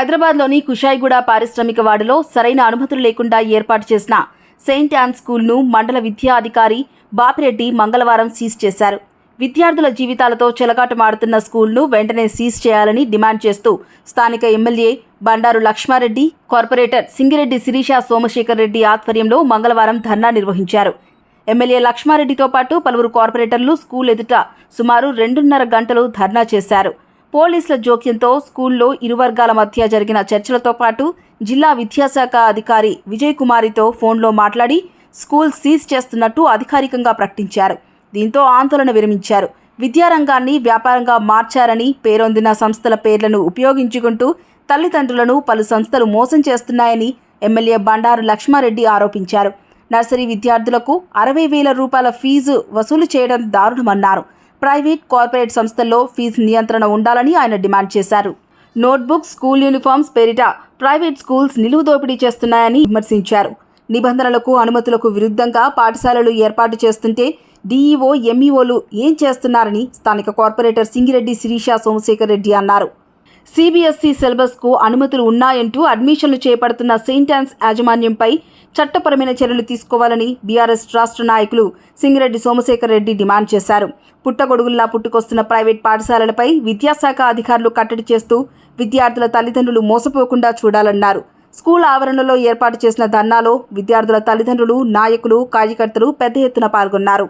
హైదరాబాద్లోని కుషాయిగూడ పారిశ్రామిక వాడలో సరైన అనుమతులు లేకుండా ఏర్పాటు చేసిన సెయింట్ యాన్ స్కూల్ను మండల విద్యా అధికారి బాపిరెడ్డి మంగళవారం సీజ్ చేశారు. విద్యార్థుల జీవితాలతో చెలగాటమాడుతున్న స్కూల్ను వెంటనే సీజ్ చేయాలని డిమాండ్ చేస్తూ స్థానిక ఎమ్మెల్యే బండారు లక్ష్మారెడ్డి కార్పొరేటర్ సింగిరెడ్డి శిరీష సోమశేఖర్ రెడ్డి ఆధ్వర్యంలో మంగళవారం ధర్నా నిర్వహించారు. ఎమ్మెల్యే లక్ష్మారెడ్డితో పాటు పలువురు కార్పొరేటర్లు స్కూల్ ఎదుట సుమారు రెండున్నర గంటలు ధర్నా చేశారు. పోలీసుల జోక్యంతో స్కూల్లో ఇరు వర్గాల మధ్య జరిగిన చర్చలతో పాటు జిల్లా విద్యాశాఖ అధికారి విజయ్ కుమారితో ఫోన్లో మాట్లాడి స్కూల్ సీజ్ చేస్తున్నట్టు అధికారికంగా ప్రకటించారు. దీంతో ఆందోళన విరమించారు. విద్యారంగాన్ని వ్యాపారంగా మార్చారని పేరొందిన సంస్థల పేర్లను ఉపయోగించుకుంటూ తల్లిదండ్రులను పలు సంస్థలు మోసం చేస్తున్నాయని ఎమ్మెల్యే బండారు లక్ష్మారెడ్డి ఆరోపించారు. నర్సరీ విద్యార్థులకు అరవై వేల రూపాయల ఫీజు వసూలు చేయడం దారుణమన్నారు. ప్రైవేట్ కార్పొరేట్ సంస్థల్లో ఫీజు నియంత్రణ ఉండాలని ఆయన డిమాండ్ చేశారు. నోట్బుక్స్ స్కూల్ యూనిఫామ్స్ పేరిట ప్రైవేట్ స్కూల్స్ నిలువు దోపిడీ చేస్తున్నాయని విమర్శించారు. నిబంధనలకు అనుమతులకు విరుద్ధంగా పాఠశాలలు ఏర్పాటు చేస్తుంటే డీఈఓ ఎంఈఓలు ఏం చేస్తున్నారని స్థానిక కార్పొరేటర్ సింగిరెడ్డి శిరీష సోమశేఖర్ రెడ్డి అన్నారు. సిబిఎస్ఈ సిలబస్కు అనుమతులు ఉన్నాయంటూ అడ్మిషన్లు చేపడుతున్న సెయింట్ యాన్స్ యాజమాన్యంపై చట్టపరమైన చర్యలు తీసుకోవాలని బీఆర్ఎస్ రాష్ట్ర నాయకులు సింగిరెడ్డి సోమశేఖర్ రెడ్డి డిమాండ్ చేశారు. పుట్టగొడుగుల్లా పుట్టుకొస్తున్న ప్రైవేట్ పాఠశాలలపై విద్యాశాఖ అధికారులు కట్టడి చేస్తూ విద్యార్థుల తల్లిదండ్రులు మోసపోకుండా చూడాలన్నారు. స్కూల్ ఆవరణలో ఏర్పాటు చేసిన ధర్నాలో విద్యార్థుల తల్లిదండ్రులు నాయకులు కార్యకర్తలు పెద్ద ఎత్తున పాల్గొన్నారు.